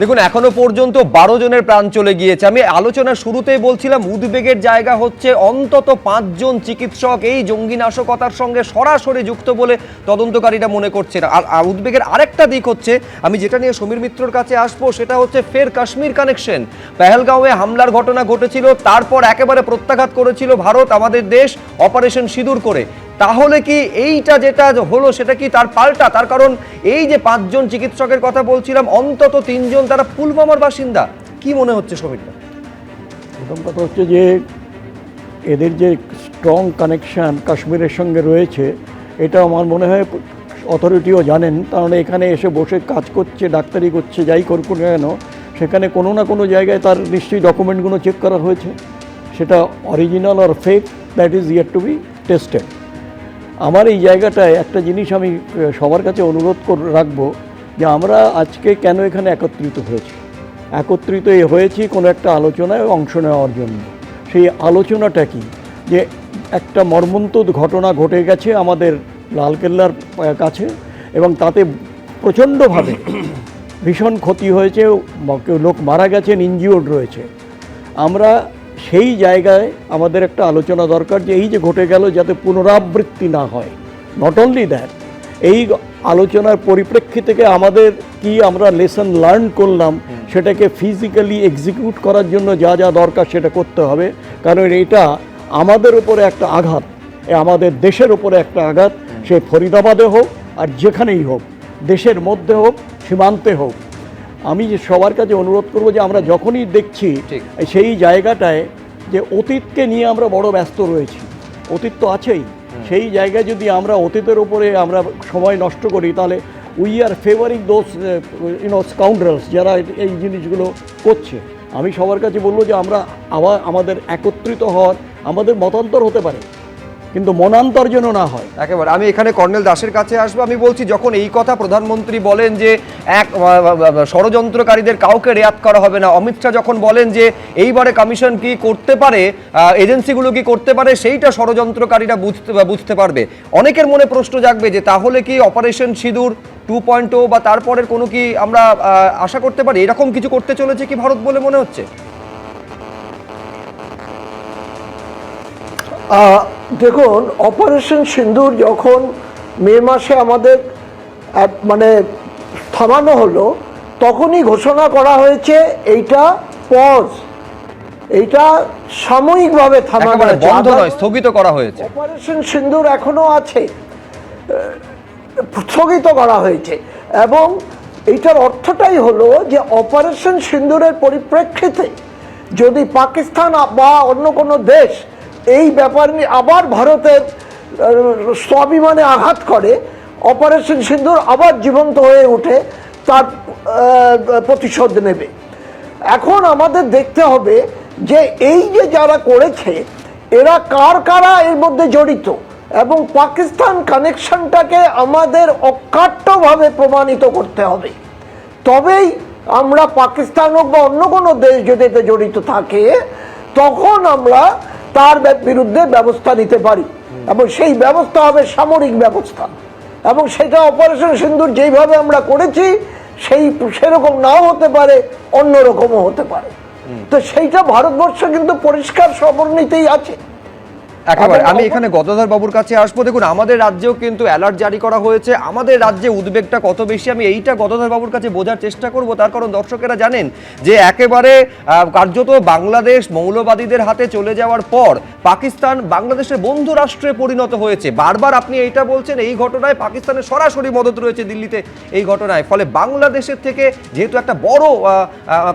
দেখুন, এখনও পর্যন্ত বারো জনের প্রাণ চলে গিয়েছে। আমি আলোচনার শুরুতেই বলছিলাম, উদ্বেগের জায়গা হচ্ছে অন্তত পাঁচজন চিকিৎসক। এই জঙ্গি নাশকতার সঙ্গে সরাসরি যুক্ত বলে তদন্তকারীরা মনে করছেন। আর উদ্বেগের আরেকটা দিক হচ্ছে, আমি যেটা নিয়ে সমীর মিত্রর কাছে আসব, সেটা হচ্ছে ফের কাশ্মীর কানেকশন। পেহেলগাঁওয়ে হামলার ঘটনা ঘটেছিল, তারপর একেবারে প্রত্যাঘাত করেছিল ভারত, আমাদের দেশ, অপারেশন সিঁদুর করে। তাহলে কি এইটা যেটা হলো, সেটা কি তার পাল্টা? তার কারণ এই যে পাঁচজন চিকিৎসকের কথা বলছিলাম, অন্তত তিনজন তারা পুলবামার বাসিন্দা। কি মনে হচ্ছে সমীরটা? প্রথম কথা হচ্ছে যে এদের যে স্ট্রং কানেকশান কাশ্মীরের সঙ্গে রয়েছে, এটা আমার মনে হয় অথরিটিও জানেন। কারণ এখানে এসে বসে কাজ করছে, ডাক্তারি করছে, যাই করুক না কেন, সেখানে কোনো না কোনো জায়গায় তার নিশ্চয়ই ডকুমেন্টগুলো চেক করা হয়েছে। সেটা original R fake that is yet to be tested আমার এই জায়গাটায় একটা জিনিস আমি সবার কাছে অনুরোধ করে, রাখব যে আমরা আজকে কেন এখানে একত্রিত হয়েছি? একত্রিত হয়েছি কোনো একটা আলোচনায় অংশ নেওয়ার জন্য। সেই আলোচনাটা কি? যে একটা মর্মন্তুদ ঘটনা ঘটে গেছে আমাদের লালকেল্লার কাছে এবং তাতে প্রচণ্ডভাবে ভীষণ ক্ষতি হয়েছে লোক মারা গেছেন, ইনজিওর্ড রয়েছে। আমরা সেই জায়গায় আমাদের একটা আলোচনা দরকার যে এই যে ঘটে গেল যাতে পুনরাবৃত্তি না হয়। নট অনলি দ্যাট এই আলোচনার পরিপ্রেক্ষিতে থেকে আমাদের কি আমরা লেসন লার্ন করলাম সেটাকে ফিজিক্যালি এক্সিকিউট করার জন্য যা যা দরকার সেটা করতে হবে। কারণ এটা আমাদের উপরে একটা আঘাত এ আমাদের দেশের উপরে একটা আঘাত। সে ফরিদাবাদে হোক আর যেখানেই হোক দেশের মধ্যে হোক সীমান্তে হোক আমি যে সবার কাছে অনুরোধ করব যে আমরা যখনই দেখছি সেই জায়গাটায় যে অতীতকে নিয়ে আমরা বড় ব্যস্ত রয়েছি অতীত তো আছেই। সেই জায়গায় যদি আমরা অতীতের উপরে আমরা সময় নষ্ট করি তাহলে we are favouring those you know scoundrels যারা এই জিনিসগুলো করছে। আমি সবার কাছে বলব যে আমরা আবার আমাদের একত্রিত হওয়ার আমাদের মতান্তর হতে পারে। কিন্তু মনান্তর যেন না হয়। একেবারে। আমি এখানে কর্নেল দাসের কাছে আসব। আমি বলছি, যখন এই কথা প্রধানমন্ত্রী বলেন যে এক ষড়যন্ত্রকারীদের কাউকে রেয়াত করা হবে না, অমিত শাহ যখন বলেন যে এইবারে কমিশন কি করতে পারে এজেন্সিগুলো কি করতে পারে, সেইটা ষড়যন্ত্রকারীরা বুঝতে বুঝতে পারবে। অনেকের মনে প্রশ্ন জাগবে যে তাহলে কি অপারেশন সিঁদুর টু পয়েন্ট বা তারপরের কোনো কি আমরা আশা করতে পারি? এরকম কিছু করতে চলেছে কি ভারত বলে মনে হচ্ছে? দেখুন অপারেশন সিন্দুর যখন মে মাসে আমাদের মানে থামানো হলো তখনই ঘোষণা করা হয়েছে এইটা পজ এইটা সাময়িকভাবে থামানো বন্ধ নয় স্থগিত করা হয়েছে। অপারেশন সিন্দুর এখনও আছে স্থগিত করা হয়েছে এবং এইটার অর্থটাই হলো যে অপারেশন সিন্দুরের পরিপ্রেক্ষিতে যদি পাকিস্তান বা অন্য কোনো দেশ এই ব্যাপার নিয়ে আবার ভারতের স্বাভিমানে আঘাত করে, অপারেশন সিন্দুর আবার জীবন্ত হয়ে উঠে, তার প্রতিশোধ নেবে। এখন আমাদের দেখতে হবে যে এই যে যারা করেছে, এরা কার কারা এর মধ্যে জড়িত? এবং পাকিস্তান কানেকশনটাকে আমাদের অকাট্যভাবে প্রমাণিত করতে হবে। তবেই আমরা পাকিস্তান হোক বা অন্য কোনো দেশ যদি এতে জড়িত থাকে, তখন আমরা তার বিরুদ্ধে ব্যবস্থা নিতে পারি। এবং সেই ব্যবস্থা হবে সামরিক ব্যবস্থা। এবং সেটা অপারেশন সিন্দুর যেইভাবে আমরা করেছি সেই সেরকম নাও হতে পারে অন্যরকমও হতে পারে। তো সেইটা ভারতবর্ষ কিন্তু পরিষ্কার সবর্ণিতেই আছে। একেবারে আমি এখানে গদাধর বাবুর কাছে আসব। দেখুন আমাদের রাজ্যেও কিন্তু অ্যালার্ট জারি করা হয়েছে। আমাদের রাজ্যে উদ্বেগটা কত বেশি? আমি এইটা গদাধর বাবুর কাছে বোঝার চেষ্টা করব। তার কারণ দর্শকেরা জানেন যে একেবারে কার্যত বাংলাদেশ মৌলবাদীদের হাতে চলে যাওয়ার পর পাকিস্তান বাংলাদেশের বন্ধু রাষ্ট্রে পরিণত হয়েছে। বারবার আপনি এইটা বলছেন এই ঘটনায় পাকিস্তানের সরাসরি মদত রয়েছে দিল্লিতে এই ঘটনায়। ফলে বাংলাদেশের থেকে যেহেতু একটা বড়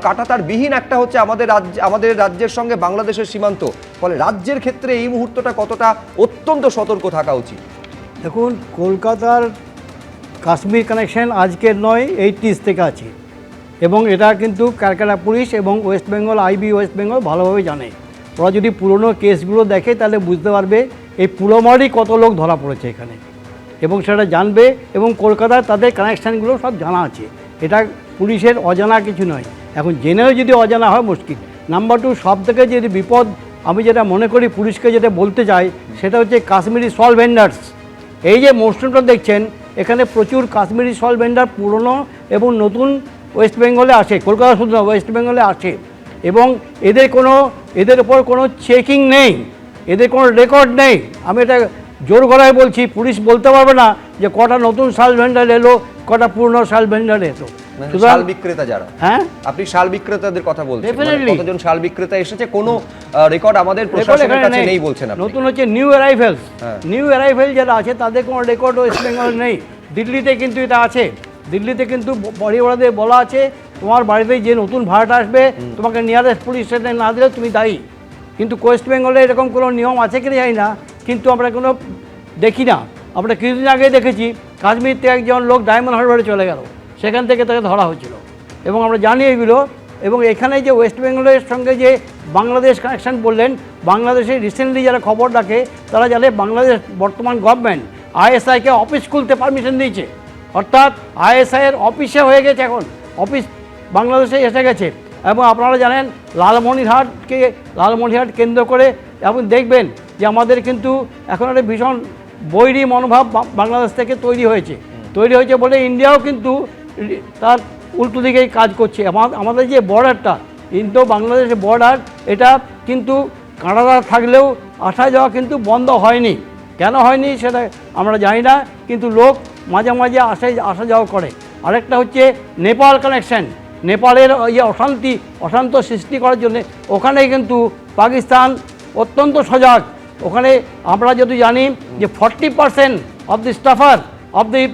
কাটাতার বিহীন একটা হচ্ছে আমাদের রাজ্য আমাদের রাজ্যের সঙ্গে বাংলাদেশের সীমান্ত ফলে রাজ্যের ক্ষেত্রে এই মুহূর্তটা কতটা অত্যন্ত সতর্ক থাকা উচিত? দেখুন, কলকাতার কাশ্মীর কানেকশন আজকের নয় এইটিস থেকে আছে। এবং এটা কিন্তু ক্যালকাটা পুলিশ এবং West Bengal IB West Bengal ভালোভাবে জানে। ওরা যদি পুরনো কেসগুলো দেখে, তাহলে বুঝতে পারবে এই পুরোমারই কত লোক ধরা পড়েছে এখানে। এবং সেটা জানবে এবং কলকাতার তাদের কানেকশানগুলো সব জানা আছে। এটা পুলিশের অজানা কিছু নয়। এখন জেনেও যদি অজানা হয়, মুশকিল। নাম্বার টু সব থেকে যদি বিপদ আমি যেটা মনে করি পুলিশকে যেটা বলতে চাই, সেটা হচ্ছে কাশ্মীরি সল ভেন্ডার্স এই যে মৌসুমটা দেখছেন, এখানে প্রচুর কাশ্মীরি সল ভেন্ডার পুরনো এবং নতুন ওয়েস্ট বেঙ্গলে আসে কলকাতা শুধু না ওয়েস্ট বেঙ্গলে আসে এবং এদের কোনো, এদের ওপর কোনো চেকিং নেই, এদের কোনো রেকর্ড নেই। আমি এটা জোর গলায় বলছি, পুলিশ বলতে পারবে না যে কটা নতুন শাল ভেন্ডার এলো, কটা পুরনো সাল ভেন্ডার এলো। শাল বিক্রেতা যারা। হ্যাঁ? আপনি শাল বিক্রেতাদের কথা বলছেন। মানে কতজন শাল বিক্রেতা এসেছে কোনো রেকর্ড আমাদের প্রশাসনের কাছে নেই। বলছেন আপনি। নতুন হচ্ছে নিউ অ্যারাইভেলস। নিউ অ্যারাইভেল যারা আছে তাদের কোনো রেকর্ড ওয়েস্ট বেঙ্গল নেই। দিল্লিতে কিন্তু এটা আছে। দিল্লিতে কিন্তু পরিবারদের বলা আছে তোমার বাড়িতে যে নতুন ভাড়াটা আসবে তোমাকে নিয়ারেস্ট পুলিশ স্টেশনে না দিলে তুমি দায়ী। কিন্তু ওয়েস্ট বেঙ্গলে এরকম কোনো নিয়ম আছে কিনা জানি না কিন্তু আমরা কোনো দেখি না। আমরা কিছুদিন আগে দেখেছি কাশ্মীর থেকে একজন লোক ডায়মন্ড হারবারে চলে গেল। সেখান থেকে তাকে ধরা হয়েছিল। এবং আমরা জানি এগুলো, এবং এখানে যে ওয়েস্ট বেঙ্গলের সঙ্গে যে বাংলাদেশ কানেকশন বললেন, বাংলাদেশে রিসেন্টলি যারা খবর রাখে, তারা জানে বাংলাদেশ বর্তমান গভর্নমেন্ট আইএসআইকে অফিস খুলতে পারমিশন দিয়েছে। অর্থাৎ আইএসআইয়ের অফিসে হয়ে গেছে এখন। অফিস বাংলাদেশে এসে গেছে। এবং আপনারা জানেন, লালমনিরহাটকে, লালমনিরহাট কেন্দ্র করে এবং দেখবেন যে আমাদের কিন্তু এখন একটা ভীষণ বৈরী মনোভাব বাংলাদেশ থেকে তৈরি হয়েছে। তৈরি হয়েছে বলে ইন্ডিয়াও কিন্তু তার উল্টো দিকেই কাজ করছে। আমা- আমাদের যে বর্ডারটা ইন্দো বাংলাদেশের বর্ডার এটা কিন্তু কানাডা থাকলেও আসা যাওয়া কিন্তু বন্ধ হয়নি। কেন হয়নি সেটা আমরা জানি না, কিন্তু লোক মাঝে মাঝে আসে, আসা যাওয়া করে। আরেকটা হচ্ছে নেপাল কানেকশন নেপালের ইয়ে অশান্তি, অশান্ত সৃষ্টি করার জন্য ওখানে কিন্তু পাকিস্তান অত্যন্ত সজাগ। ওখানে আমরা যদি জানি যে forty percent of the staffer of the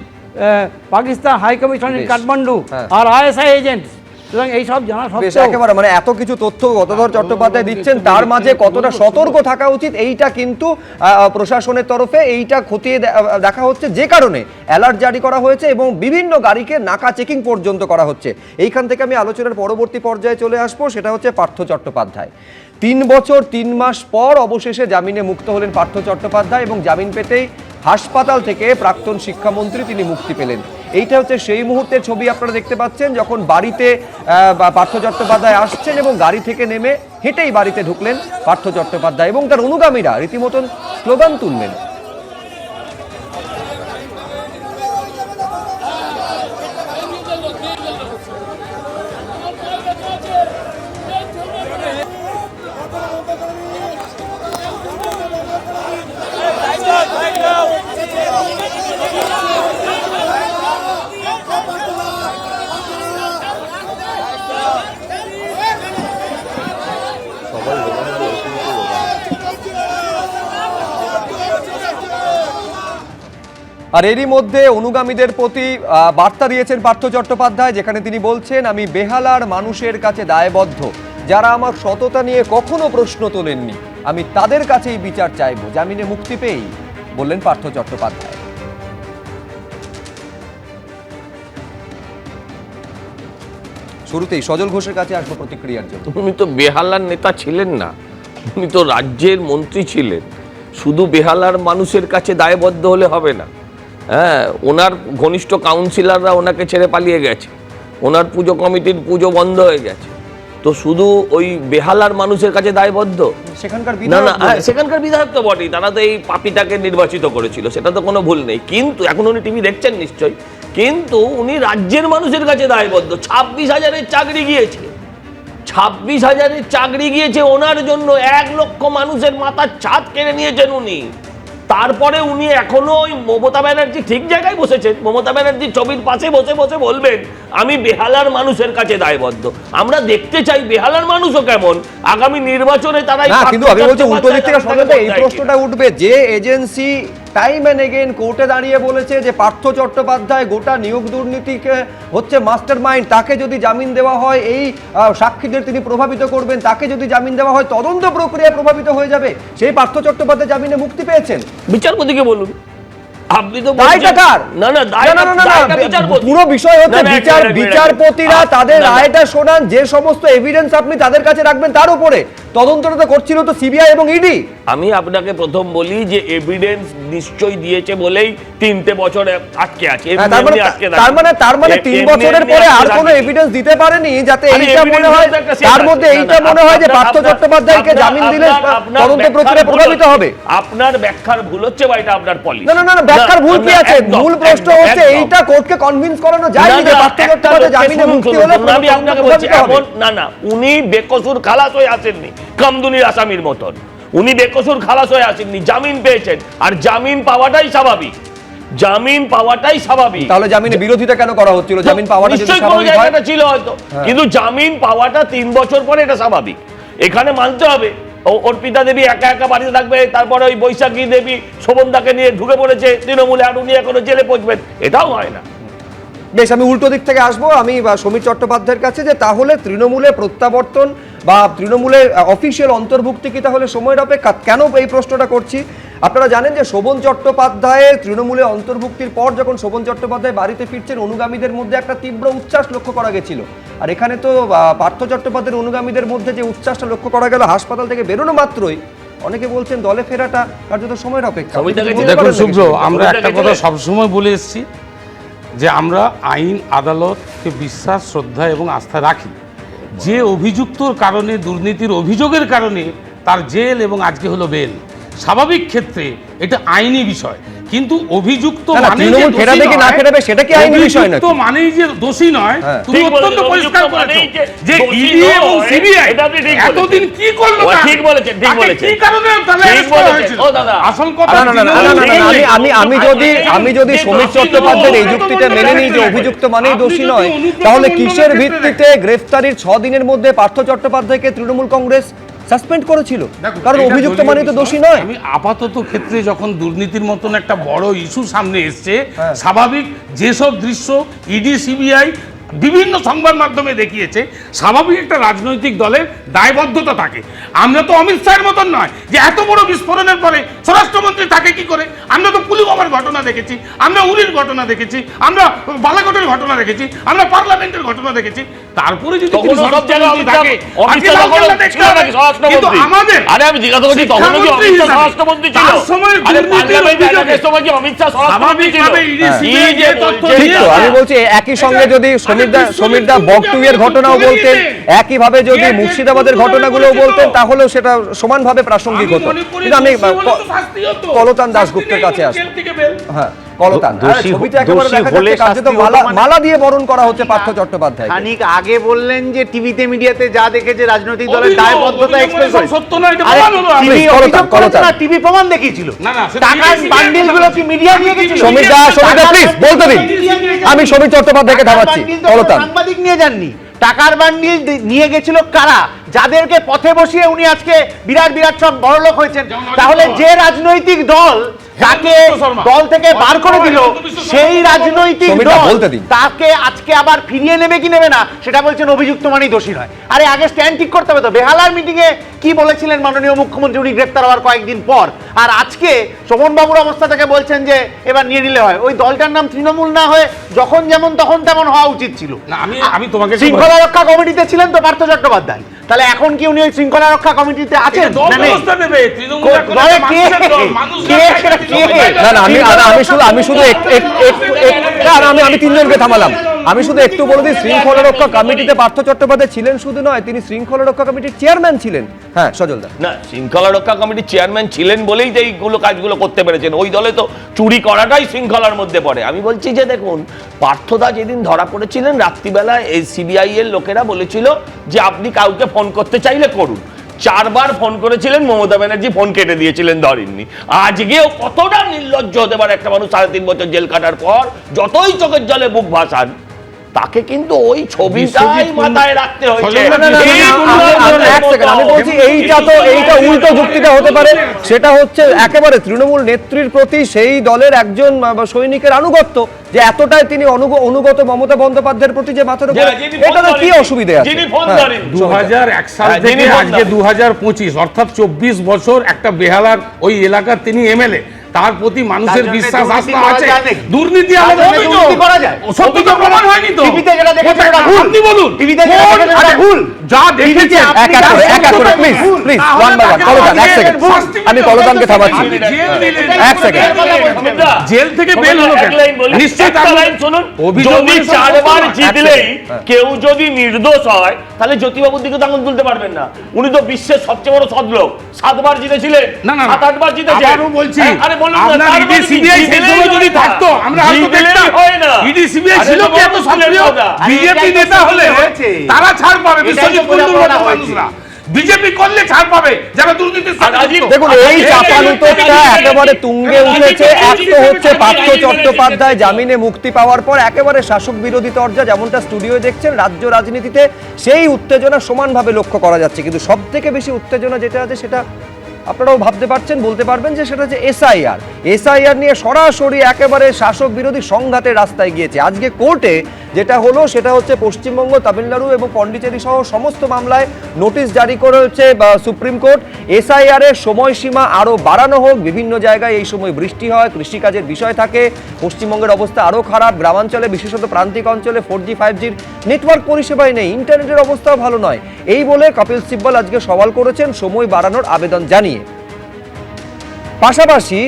Pakistan high commission in Kathmandu হ্যাঁ। আর আইএসআই এজেন্টস সুতরাং এইসব জানা বেশ সত্ত্বেও একেবারে মানে এত কিছু তথ্য গতধর চট্টোপাধ্যায় দিচ্ছেন তার মাঝে কতটা সতর্ক থাকা উচিত এইটা কিন্তু প্রশাসনের তরফে এইটা খতিয়ে দেখা হচ্ছে যে কারণে অ্যালার্ট জারি করা হয়েছে এবং বিভিন্ন গাড়িকে নাকা চেকিং পর্যন্ত করা হচ্ছে। এইখান থেকে আমি আলোচনার পরবর্তী পর্যায়ে চলে আসব সেটা হচ্ছে পার্থ চট্টোপাধ্যায়। তিন বছর তিন মাস পর অবশেষে জামিনে মুক্ত হলেন পার্থ চট্টোপাধ্যায় এবং জামিন পেতেই হাসপাতাল থেকে প্রাক্তন শিক্ষামন্ত্রী তিনি মুক্তি পেলেন। এইটা হচ্ছে সেই মুহূর্তের ছবি আপনারা দেখতে পাচ্ছেন, যখন বাড়িতে পার্থ চট্টোপাধ্যায় আসছেন এবং গাড়ি থেকে নেমে হেঁটেই বাড়িতে ঢুকলেন পার্থ চট্টোপাধ্যায় এবং তার অনুগামীরা রীতিমতন স্লোগান তুললেন। আর এরই মধ্যে অনুগামীদের প্রতি বার্তা দিয়েছেন পার্থ চট্টোপাধ্যায়, যেখানে তিনি বলছেন, আমি বেহালার মানুষের কাছে দায়বদ্ধ। যারা আমার সততা নিয়ে কখনো প্রশ্ন তোলেননি, আমি তাদের কাছেই বিচার চাইব। জামিনে মুক্তি পেয়েই, বললেন পার্থ চট্টোপাধ্যায়। শুরুতেই সজল ঘোষের কাছে আসব প্রতিক্রিয়ার জন্য। উনি তো বেহালার নেতা ছিলেন না। উনি তো রাজ্যের মন্ত্রী ছিলেন। শুধু বেহালার মানুষের কাছে দায়বদ্ধ হলে হবে না। হ্যাঁ ওনার ঘনিষ্ঠ কাউন্সিলররা ওনাকে ছেড়ে পালিয়ে গেছে। ওনার পুজো কমিটির পুজো বন্ধ হয়ে গেছে। তো শুধু ওই বেহালার মানুষের কাছে দায়বদ্ধ? সেখানকার না বিধায়ক না হ্যাঁ, সেখানকার বিধায়ক তো বটেই তারা তো এই পাপিটাকে নির্বাচিত করেছিল সেটা তো কোনো ভুল নেই। কিন্তু এখন উনি টিভি দেখছেন নিশ্চয়ই কিন্তু উনি রাজ্যের মানুষের কাছে দায়বদ্ধ। ছাব্বিশ হাজারের চাকরি গিয়েছে। ছাব্বিশ হাজারের চাকরি গিয়েছে ওনার জন্য। এক লক্ষ মানুষের মাথার ছাদ কেড়ে নিয়েছেন উনি। তারপরে উনি এখনও ওই মমতা ব্যানার্জি ঠিক জায়গায় বসেছেন। মমতা ব্যানার্জি ছবির পাশে বসে বসে বলবেন আমি বেহালার মানুষের কাছে দায়বদ্ধ। আমরা দেখতে চাই বেহালার মানুষও কেমন। আগামী নির্বাচনে তারা কিন্তু আমি বলছি উল্টো দিক থেকে সঙ্গে এই প্রশ্নটা উঠবে যে এজেন্সি টাইম অ্যান্ড এগেন কোর্টে দাঁড়িয়ে বলেছে যে পার্থ চট্টোপাধ্যায় গোটা নিয়োগ দুর্নীতিকে হচ্ছে মাস্টার মাইন্ড তাকে যদি জামিন দেওয়া হয় এই সাক্ষীদের তিনি প্রভাবিত করবেন তাকে যদি জামিন দেওয়া হয় তদন্ত প্রক্রিয়া প্রভাবিত হয়ে যাবে। সেই পার্থ চট্টোপাধ্যায় জামিনে মুক্তি পেয়েছেন। বিচারপতিকে বলুন। আপনি তো দায়টা কার? না না না, না, না, না, না, দায়টা বিচারপতি। পুরো বিষয় হচ্ছে না, না, এক বিচার মিনিট, এক মিনিট, বিচারপতিরা তাদের রায়টা শোনান যে সমস্ত এভিডেন্স আপনি তাদের কাছে রাখবেন তার উপরে তদন্তটা তো করছিল তো সিবিআই এবং ইডি আমি আপনাকে প্রথম বলি যে এভিডেন্স নিশ্চয়ই দিয়েছে বলেই তিনটে বছর আটকে আছে। হ্যাঁ, তার মানে তার মানে তার মানে তিন বছরের পরে আর কোনো এভিডেন্স দিতে পারেনি যাতে এইটা মনে হয় তার মধ্যে এইটা মনে হয় যে পার্থ চট্টোপাধ্যায়কে জামিন দিলে তদন্ত প্রক্রিয়া প্রভাবিত হবে। আপনার ব্যাখ্যার ভুল হচ্ছে বা এটা আপনার পলিসি না না না না, ব্যাখ্যার ভুল কি আছে? মূল প্রশ্ন হচ্ছে এইটা কোর্টকে কনভিন্স করানো যায়নি যে পার্থ চট্টোপাধ্যায় জামিনে মুক্তি হলে আমি আপনাকে বলছি না না উনি বেকসুর খালাস হয়ে আসেননি। কামদুনির আসামির মতন। উনি বেকসুর খালাস হয়ে আসেননি জামিন পেয়েছেন। আর জামিন পাওয়াটাই স্বাভাবিক। জামিন পাওয়াটাই স্বাভাবিক। তাহলে জামিনে বিরোধিতা কেন করা হচ্ছিল? জামিন পাওয়াটা নিশ্চয়ই কোনো জায়গাটা ছিল হয়তো। কিন্তু জামিন পাওয়াটা তিন বছর পরে এটা স্বাভাবিক। এখানে মানতে হবে অর্পিতা দেবী একা একা বাড়িতে থাকবে তারপরে ওই বৈশাখী দেবী শোভনদাকে নিয়ে ঢুকে পড়েছে তৃণমূলে আর উনি এখনও জেলে পৌঁছবেন এটাও হয় না। বেশ আমি উল্টো দিক থেকে আসব। আমি বা, সমীর চট্টোপাধ্যায়ের কাছে যে তাহলে তৃণমূলে প্রত্যাবর্তন বা তৃণমূলের অফিসিয়াল অন্তর্ভুক্তি কি তাহলে সময়ের অপেক্ষা? কেন এই প্রশ্নটা করছি? আপনারা জানেন যে শোভন চট্টোপাধ্যায়ের তৃণমূলে অন্তর্ভুক্তির পর যখন শোভন চট্টোপাধ্যায় বাড়িতে ফিরছেন অনুগামীদের মধ্যে একটা তীব্র উচ্ছ্বাস লক্ষ্য করা গেছিল। আর এখানে তো পার্থ চট্টোপাধ্যায়ের অনুগামীদের মধ্যে যে উচ্ছ্বাসটা লক্ষ্য করা গেল হাসপাতাল থেকে বেরোনো মাত্রই অনেকে বলছেন দলে ফেরাটা কার্যত সময়ের অপেক্ষা। দেখুন শুভ্র আমরা একটা কথা সবসময় বলে এসেছি যে আমরা আইন আদালতকে বিশ্বাস শ্রদ্ধা এবং আস্থা রাখি। যে অভিযুক্তর কারণে, দুর্নীতির অভিযোগের কারণে তার জেল এবং আজকে হলো বেল। স্বাভাবিক ক্ষেত্রে এটা আইনি বিষয়। কিন্তু অভিযুক্ত মানে যে দোষী নয় হ্যাঁ। তুমি অত্যন্ত পরিষ্কার করেছ যে ইডি এবং সিবিআই এতদিন কি করল ঠিক কি কারণে আসল কথা আমি আমি যদি আমি যদি সমীর চট্টোপাধ্যায়ের এই যুক্তিটা মেনে নিই যে অভিযুক্ত মানেই দোষী নয় তাহলে কিসের ভিত্তিতে গ্রেফতারির ছদিনের দিনের মধ্যে পার্থ চট্টোপাধ্যায়কে তৃণমূল কংগ্রেস সাসপেন্ড করেছিল। কারণ অভিযুক্ত মানেই তো দোষী নয়। আমি আপাতত ক্ষেত্রে যখন দুর্নীতির মতন একটা বড় ইস্যু সামনে এসছে হ্যাঁ। স্বাভাবিক যেসব দৃশ্য ইডি সিবিআই বিভিন্ন সংবাদ মাধ্যমে দেখিয়েছে স্বাভাবিক একটা রাজনৈতিক দলের দায়বদ্ধতা থাকে। আমরা তো অমিত শাহের মতন নয় যে এত বড় বিস্ফোরণের পরে স্বরাষ্ট্রমন্ত্রী থাকে কি করে? আমরা তো লোকসভার ঘটনা দেখেছি আমরা উলির ঘটনা দেখেছি আমরা বালাঘটের ঘটনা দেখেছি আমরা পার্লামেন্টের ঘটনা দেখেছি। তারপরে যদি আমি হ্যাঁ, বলছি একই সঙ্গে যদি সমীরদা ঘটনাও বলতেন যদি মুর্শিদাবাদের ঘটনাগুলো বলতেন তাহলেও সেটা সমানভাবে প্রাসঙ্গিক হতো। কিন্তু আমি কলতান দাসগুপ্তের কাছে আসব। হ্যাঁ কলতান দোষী- হ্যাঁ, একেবারে দেখা যাচ্ছে কার্যত শাস্তি হতো মালা মানে- মালা দিয়ে বরণ করা হচ্ছে পার্থ চট্টোপাধ্যায় খানিক আগে বললেন যে টিভিতে মিডিয়াতে যা দেখেছে রাজনৈতিক দলের দায়বদ্ধতা এক্সপ্রেস মানে সত্য নয়, এটা প্রমাণ হলো। টিভি কলতান, কলতান। না টিভি প্রমাণ দেখিয়েছিল। না, না, বান্ডিলগুলো কি মিডিয়া নিয়ে গেছিল? প্লিজ বলতে দিন। আমি সমীর চট্টোপাধ্যায়কে থামাচ্ছি। কলতান সাংবাদিক নিয়ে যাননি। টাকার বান্ডিল নিয়ে গেছিল কারা? যাদেরকে পথে বসিয়ে উনি আজকে বিরাট বিরাট সব বড়লোক হয়েছেন। তাহলে যে রাজনৈতিক দল শর্মা। দল থেকে বার করে দিল। সেই রাজনৈতিক দল তাকে আজকে আবার ফিরিয়ে নেবে কি নেবে না সেটা বলছেন অভিযুক্ত মানেই দোষী নয় আরে আগে স্ট্যান্ড ঠিক করতে হবে তো বেহালার মিটিংয়ে এ কি বলেছিলেন মাননীয় মুখ্যমন্ত্রী? উনি গ্রেপ্তার হওয়ার কয়েকদিন পর। আর আজকে শোভন বাবুর অবস্থা থেকে বলছেন যে এবার নিয়ে নিলে হয়। ওই দলটার নাম তৃণমূল না হয়ে যখন যেমন তখন তেমন হওয়া উচিত ছিল। না, আমি- আমি তোমাকে শৃঙ্খলা রক্ষা কমিটিতে ছিলেন তো পার্থ চট্টোপাধ্যায়। তাহলে এখন কি উনি ওই শৃঙ্খলা রক্ষা কমিটিতে আছেন? না। না আমি আমি শুধু আমি শুধু আমি আমি তিনজনকে থামালাম। আমি শুধু একটু বলে দিই, শৃঙ্খলা রক্ষা কমিটিতে পার্থ চট্টোপাধ্যায় ছিলেন শুধু নয়, তিনি শৃঙ্খলা রক্ষা কমিটির চেয়ারম্যান ছিলেন। হ্যাঁ সজলদা না, শৃঙ্খলা রক্ষা কমিটির চেয়ারম্যান ছিলেন বলেই যে এইগুলো কাজগুলো করতে পেরেছেন। ওই দলে তো চুরি করাটাই শৃঙ্খলার মধ্যে পড়ে। আমি বলছি যে দেখুন পার্থদা যেদিন ধরা পড়েছিলেন রাত্রিবেলায় এই সিবিআই এর লোকেরা বলেছিল যে আপনি কাউকে ফোন করতে চাইলে করুন। চারবার ফোন করেছিলেন, মমতা ব্যানার্জি ফোন কেটে দিয়েছিলেন ধরেননি। আজকেও কতটা নির্লজ্জ হতে পারে একটা মানুষ সাড়ে তিন বছর জেল কাটার পর, যতই চোখের জলে বুক ভাসান তাকে কিন্তু ওই ছবিটাই মাথায় রাখতে হয়েছে। আমি- দুর্নীতির আমি- এক সেকেন্ড, আমি বলছি এইটা তো এইটা উল্টো যুক্তিটা হতে পারে। সেটা হচ্ছে একেবারে তৃণমূল নেত্রীর প্রতি সেই দলের একজন সৈনিকের আনুগত্য যে এতটাই তিনি অনুগ- অনুগত মমতা বন্দ্যোপাধ্যায়ের প্রতি যে মাথার উপর এটা তো কি অসুবিধা আছে? যিনি ফোন হ্যাঁ। দু হাজার এক সাল হ্যাঁ, থেকে আজকে দু হাজার পঁচিশ অর্থাৎ চব্বিশ বছর একটা বেহালার ওই এলাকার তিনি এমএলএ। তার প্রতি মানুষের বিশ্বাস আস্থা আছে দুর্নীতি যায়? সত্য তো প্রমাণ হয়নি তো টিভিতে যেটা দেখেছেন কোথায়? ভুল। আপনি বলুন টিভিতে যেটা দেখেছেন ভুল। যা দেখেছেন এক এক করে, এক এক করে, one by one, তাকে কলকাতা, এক। শাস্তি আমি হবে। থামাচ্ছি। জেল এক। অমিতদা, জেল থেকে বেল হলো কেন? লাইন বলি, নিশ্চয়ই তার লাইন শুনুন অভিযোগ যদি চারবার জিতলেই হ্যাঁ। কেউ যদি নির্দোষ হয় তাহলে জ্যোতিবাবুর দিকে তো আঙুল তুলতে পারবেন না উনি তো বিশ্বের সবচেয়ে বড় সদলোক সাতবার জিতেছিলেন না, না। সাত আটবার জিতেছেন আবারও বলছি, আরে আপনার তার ED, কি? CBI সেই জিতলেই সময় যদি থাকতো, আমরা হয়তো দেখতাম। না। ED, CBI আরে ছিল কি এত সক্রিয়? বিজেপি নেতা হলে তারা ছাড় পাবে বিশ্বজিৎ কুণ্ডুর মতো মানুষরা বিজেপি করলে ছাড় পাবে যারা দুর্নীতির আর সাথে রাজীব- যুক্ত। দেখুন এই চাপানুতোরটা একেবারে তুঙ্গে উঠেছে এক তো হচ্ছে পার্থ চট্টোপাধ্যায় জামিনে মুক্তি পাওয়ার পর একেবারে শাসক বিরোধী তরজা যেমনটা স্টুডিওয়ে দেখছেন রাজ্য রাজনীতিতে সেই উত্তেজনা সমানভাবে লক্ষ্য করা যাচ্ছে কিন্তু সব থেকে বেশি উত্তেজনা যেটা আছে সেটা আপনারাও ভাবতে পারছেন, বলতে পারবেন যে সেটা হচ্ছে এসআইআর। এসআইআর নিয়ে সরাসরি একেবারে শাসক বিরোধী সংঘাতের রাস্তায় গিয়েছে। আজকে কোর্টে যেটা হলো সেটা হচ্ছে পশ্চিমবঙ্গ, তামিলনাড়ু এবং পন্ডিচেরি সহ সমস্ত মামলায় নোটিশ জারি করেছে সুপ্রিম কোর্ট। এসআইআর এর সময়সীমা আরও বাড়ানো হোক। বিভিন্ন জায়গায় এই সময় বৃষ্টি হয়, কৃষিকাজের বিষয় থাকে। পশ্চিমবঙ্গের অবস্থা আরও খারাপ। গ্রামাঞ্চলে, বিশেষত প্রান্তিক অঞ্চলে ফোর জি ফাইভ জির নেটওয়ার্ক পরিষেবাই নেই। ইন্টারনেটের অবস্থাও ভালো নয়। এই বলে কপিল সিব্বল আজকে সওয়াল করেছেন। সময় বাড়ানোর আবেদন জানিয়ে। পাশাপাশি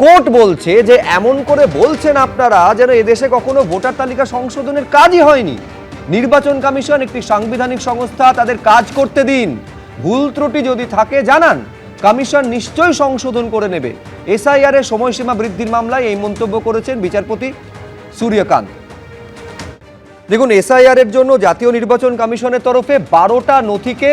কোর্ট বলছে যে এমন করে বলছেন আপনারা যেন এদেশে কখনো ভোটার তালিকা সংশোধনের কাজই হয়নি। নির্বাচন কমিশন একটি সাংবিধানিক সংস্থা, তাদের কাজ করতে দিন। ভুল ত্রুটি যদি থাকে, জানান। কমিশন নিশ্চয়ই সংশোধন করে নেবে। এসআইআর এর সময়সীমা বৃদ্ধির মামলায় এই মন্তব্য করেছেন বিচারপতি সূর্যকান্ত। দেখুন এসআইআর এর জন্য জাতীয় নির্বাচন কমিশনের তরফে বারোটা নথিকে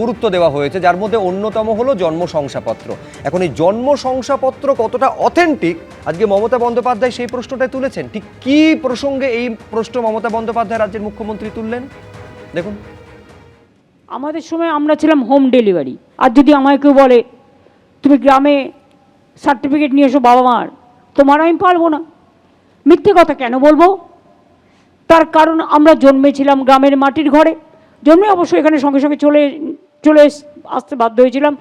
গুরুত্ব দেওয়া হয়েছে, যার মধ্যে অন্যতম হলো জন্ম শংসাপত্র এখন এই জন্ম শংসাপত্র কতটা অথেন্টিক আজকে মমতা বন্দ্যোপাধ্যায় সেই প্রশ্নটাই তুলেছেন। ঠিক কি প্রসঙ্গে এই প্রশ্ন মমতা বন্দ্যোপাধ্যায় রাজ্যের মুখ্যমন্ত্রী তুললেন? দেখুন। আমাদের সময় আমরা ছিলাম হোম ডেলিভারি আর যদি আমায় কেউ বলে, তুমি গ্রামে সার্টিফিকেট নিয়ে এসো, বাবা মার তোমার আমি পারব না। মিথ্যে কথা কেন বলব? তার কারণ আমরা জন্মেছিলাম গ্রামের মাটির ঘরে। জন্মে অবশ্য এখানে সঙ্গে সঙ্গে চলে চলে আসতে বাধ্য হয়েছিলাম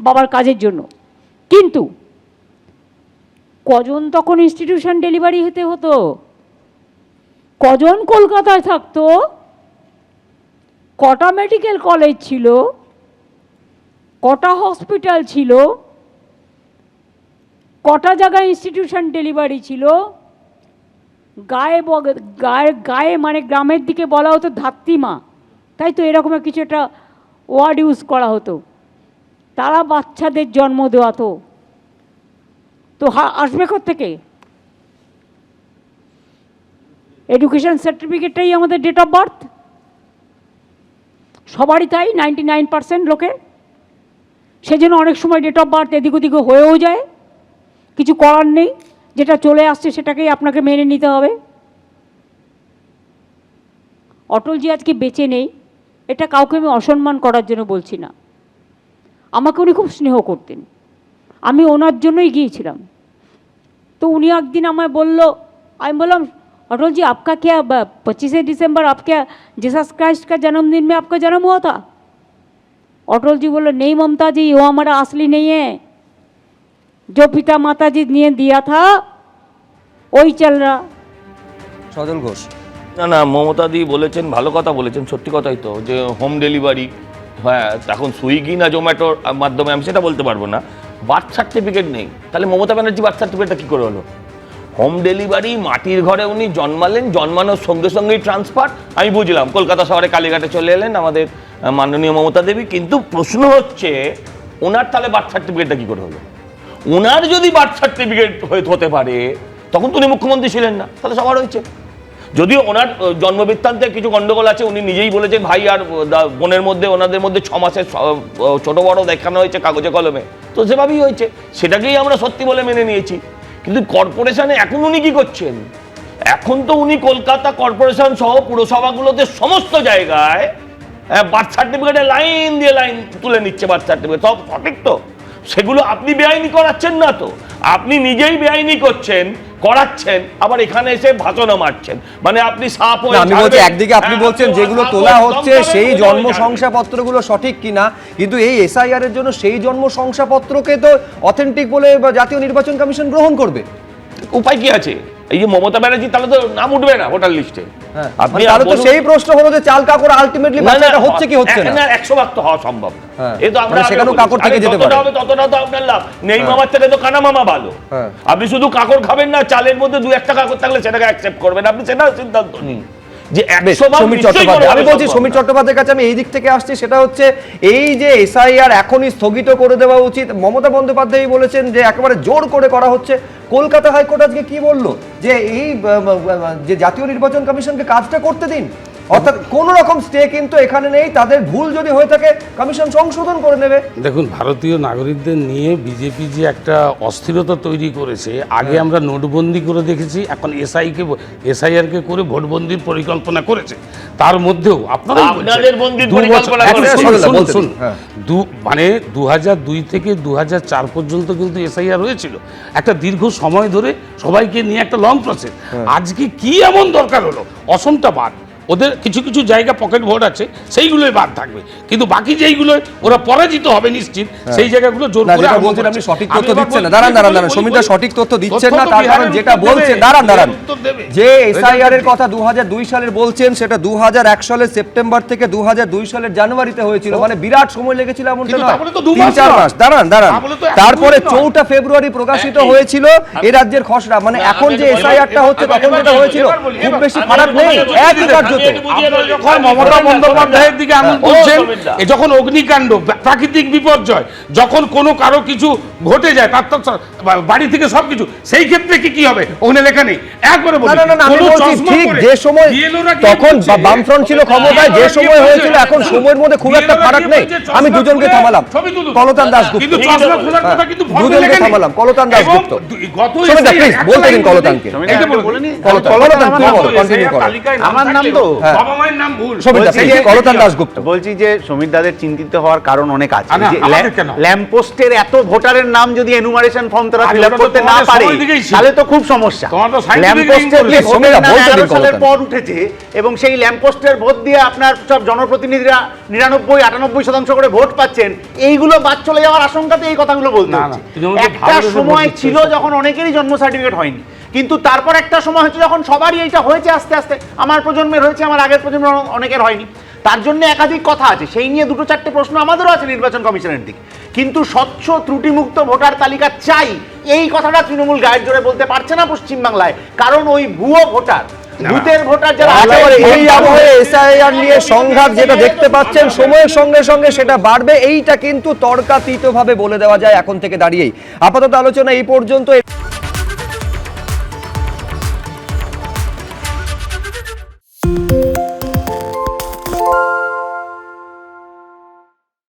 বাবার কাজের জন্য। কিন্তু কজন তখন ইনস্টিটিউশন ডেলিভারি হতে হতো? কজন কলকাতায় থাকতো? কটা মেডিকেল কলেজ ছিল? কটা হসপিটাল ছিল? কটা জায়গায় ইনস্টিটিউশন ডেলিভারি ছিল? গায়ে গায়ে গায়ে মানে গ্রামের দিকে বলা হতো ধাত্রীমা। তাই তো এরকম কিছু একটা ওয়ার্ড ইউজ করা হতো। তারা বাচ্চাদের জন্ম দেওয়াতো তো। হা- আসবে থেকে এডুকেশন সার্টিফিকেটটাই আমাদের ডেট অফ বার্থ সবারই তাই নাইনটি নাইন পার্সেন্ট লোকের। সেজন্য অনেক সময় ডেট অফ বার্থ এদিক ওদিকে হয়েও যায়। কিছু করার নেই। যেটা চলে আসছে সেটাকেই আপনাকে মেনে নিতে হবে অটলজি আজকে বেঁচে নেই এটা কাউকে আমি অসম্মান করার জন্য বলছি না আমাকে উনি খুব স্নেহ করতেন আমি ওনার জন্যই গিয়েছিলাম তো উনি একদিন আমায় বলল আমি বললাম अटल जी आपका क्या पच्चीस दिसंबर आपके जीसस क्राइस्ट का जन्मदिन में आपका जन्म हुआ था अटल जी बोले नहीं ममता जी वो हमारा असली नहीं है जो पिता माता जी ने दिया था वही चल रहा সজল ঘোষ না না মমতাদি বলেছেন ভালো কথা বলেছেন সত্যি কথাই তো যে হোম ডেলিভারি হ্যাঁ এখন সুইগি না জোম্যাটোর মাধ্যমে আমি সেটা বলতে পারবো না বার্থ সার্টিফিকেট নেই তাহলে মমতা ব্যানার্জি বার্থ সার্টিফিকেটটা কী করে হলো হোম ডেলিভারি মাটির ঘরে উনি জন্মালেন জন্মানোর সঙ্গে সঙ্গেই ট্রান্সফার আমি বুঝলাম কলকাতা শহরে কালীঘাটে চলে এলেন আমাদের আহ, মাননীয় মমতা দেবী কিন্তু প্রশ্ন হচ্ছে ওনার তাহলে বার্থ সার্টিফিকেটটা কী করে হলো ওনার যদি বার্থ সার্টিফিকেট হতে পারে, তখন তো উনি মুখ্যমন্ত্রী ছিলেন না, তাহলে সবার হয়েছে। যদিও ওনার জন্মবৃত্তান্তে কিছু গন্ডগোল আছে, উনি নিজেই বলেছেন, ভাই, আর বোনের মধ্যে, ওনাদের মধ্যে ছ মাসের ছোট বড় দেখানো হয়েছে কাগজে কলমে। তো সেভাবেই হয়েছে। সেটাকেই আমরা সত্যি বলে মেনে নিয়েছি। কিন্তু কর্পোরেশনে এখন উনি কি করছেন? এখন তো উনি কলকাতা কর্পোরেশন সহ পুরসভাগুলোতে সমস্ত জায়গায় বার্থ সার্টিফিকেটে লাইন দিয়ে লাইন তুলে নিচ্ছে বার্থ সার্টিফিকেট, সব সঠিক তো। সেগুলো আপনি বেআইনি করাচ্ছেন না তো। আপনি নিজেই বেআইনি করছেন করাচ্ছেন আবার এখানে এসে ভাষণও মারছেন। মানে আপনি সাপ হয়ে আমি বলছি একদিকে আপনি হ্যাঁ, বলছেন যেগুলো তোলা হচ্ছে সেই জন্ম। শংসাপত্রগুলো সঠিক কিনা কিন্তু এই এসআইআর এর জন্য সেই জন্ম শংসাপত্রকে তো অথেন্টিক বলে জাতীয় নির্বাচন কমিশন গ্রহণ করবে। উপায় কি আছে? এই যে মমতা ব্যানার্জি তাহলে তো নাম উঠবে না ভোটার লিস্টে আপনি তাহলে তো সেই প্রশ্ন হলো যে চাল কাকর আলটিমেটলি এটা হচ্ছে কি হচ্ছে না একশো ভাগ তো হওয়া সম্ভব না। হ্যাঁ। এ তো আমরা মানে সেখানেও কাকর থেকে যেতে পারে। হবে ততটা তো আপনার লাভ নেই মামার থেকে তো কানা মামা ভালো হ্যাঁ। আপনি শুধু কাকর খাবেন না চালের মধ্যে দু একটা কাকর থাকলে সেটাকে অ্যাকসেপ্ট করবেন আপনি সেটা সিদ্ধান্ত নিন যে সমীর চট্টোপাধ্যায় আমি বলছি সমীর চট্টোপাধ্যায়ের কাছে আমি এই দিক থেকে আসছি সেটা হচ্ছে এই যে এসআইআর এখনই স্থগিত করে দেওয়া উচিত। মমতা বন্দ্যোপাধ্যায় বলেছেন যে একেবারে জোর করে করা হচ্ছে। কলকাতা হাইকোর্ট আজকে কি বলল? যে এই যে জাতীয় নির্বাচন কমিশনকে কাজটা করতে দিন। অর্থাৎ কোন রকম স্টে কিন্তু এখানে নেই। তাদের ভুল যদি হয়ে থাকে কমিশন সংশোধন করে নেবে। দেখুন ভারতীয় নাগরিকদের নিয়ে বিজেপি যে একটা অস্থিরতা তৈরি করেছে আগে আমরা নোটবন্দি করে দেখেছি এখন এসআইকে এসআইআরকে করে ভোটবন্দির পরিকল্পনা করেছে। তার মধ্যেও আপনারা হ্যাঁ। দু মানে দু দুই থেকে দু চার পর্যন্ত কিন্তু এসআইআর হয়েছিল। একটা দীর্ঘ সময় ধরে সবাইকে নিয়ে একটা লং প্রসেস আজকে কি এমন দরকার হলো? অসমটা বাদ। ওদের কিছু কিছু জায়গা পকেট ভোট আছে সেইগুলোই বাদ থাকবে। কিন্তু বাকি যেইগুলো ওরা পরাজিত হবে নিশ্চিত সেই জায়গাগুলো জোর করে বলছেন আপনি সঠিক তথ্য দিচ্ছেন না। দাঁড়ান দাঁড়ান দাঁড়ান বলি। সঠিক তথ্য দিচ্ছেন না তার কারণ যেটা বলছেন। দাঁড়ান দাঁড়ান। যে এসআইআর এর কথা দু সালের বলছেন সেটা দু সালের সেপ্টেম্বর থেকে দু সালের জানুয়ারিতে হয়েছিল। মানে বিরাট সময় লেগেছিল এমনটা তিন মাস চার মাস। দাঁড়ান দাঁড়ান। তারপরে এক। চৌঠা ফেব্রুয়ারি প্রকাশিত হয়েছিল এই রাজ্যের খসড়া। মানে এখন যে এবার- এসআইআরটা হচ্ছে তখন যেটা হয়েছিল খুব বেশি ফারাক নেই। একই আমি যখন আমি মমতা বন্দ্যোপাধ্যায়ের দিকে আঙুল তুলছেন? যখন অগ্নিকাণ্ড প্রাকৃতিক বিপর্যয় যখন কোনো কারও কিছু ঘটে যায় তার তো বাড়ি থেকে সবকিছু সেই ক্ষেত্রে কি কি হবে? ওখানে লেখা নেই। একবারে বলি আমি কোনো বলছি চশমা ঠিক যে সময় BLO রা গিয়ে তখন বামফ্রন্ট ছিল ক্ষমতায় যে সময় হয়েছিল এখন সময়ের মধ্যে খুব একটা ফারাক নেই। আমি দুজনকে থামালাম। কলতান দাসগুপ্ত কিন্তু চশমা খোলার কথা কিন্তু দুজনকে কলতান গত বলতে দিন কলতানকে। কলতান, করো। আমার নাম তো। হ্যাঁ। বাবা মায়ের নাম ভুল। সমীরদা, বলছি যে- বলছি যে সমীর দাদের চিন্তিত হওয়ার কারণ অনেক আছে? ল্যাম্পপোস্টের এত ভোটারের নাম যদি এনুমারেশন ফর্ম তারা ফিল করতে না পারে। তাহলে তো খুব সমস্যা। তোমার তো scientific ল্যাম্পপোস্টের link যে বলছে। ভোটের সমীরা, নাম বলতে দিন 11 সালের পর উঠেছে এবং সেই ল্যাম্পপোস্টের ভোট দিয়ে আপনার সব জনপ্রতিনিধিরা নিরানব্বই আটানব্বই শতাংশ করে ভোট পাচ্ছেন। এইগুলো বাদ চলে যাওয়ার আশঙ্কাতে এই কথাগুলো বলতে একটা সময় ছিল যখন অনেকেরই জন্ম সার্টিফিকেট হয়নি। কিন্তু তারপর একটা সময় হচ্ছে যখন সবারই এইটা হয়েছে আস্তে আস্তে। আমার প্রজন্মের হয়েছে আমার আগের প্রজন্মের অনেকের হয়নি। তার জন্য একাধিক কথা আছে। সেই নিয়ে দুটো চারটে প্রশ্ন আমাদেরও আছে নির্বাচন কমিশনের দিকে। কিন্তু স্বচ্ছ ত্রুটিমুক্ত ভোটার তালিকা চাই। এই কথাটা তৃণমূল গায়ের জোরে বলতে পারছে না পশ্চিমবাংলায়। কারণ ওই ভুয়ো ভোটার বুথের ভোটার যারা এই আবহে এসআইআর নিয়ে সংঘাত যেটা দেখতে পাচ্ছেন সময়ের সঙ্গে সঙ্গে সেটা বাড়বে। এইটা কিন্তু তর্কাতীতভাবে বলে দেওয়া যায় এখন থেকে দাঁড়িয়েই। আপাতত আলোচনা এই পর্যন্ত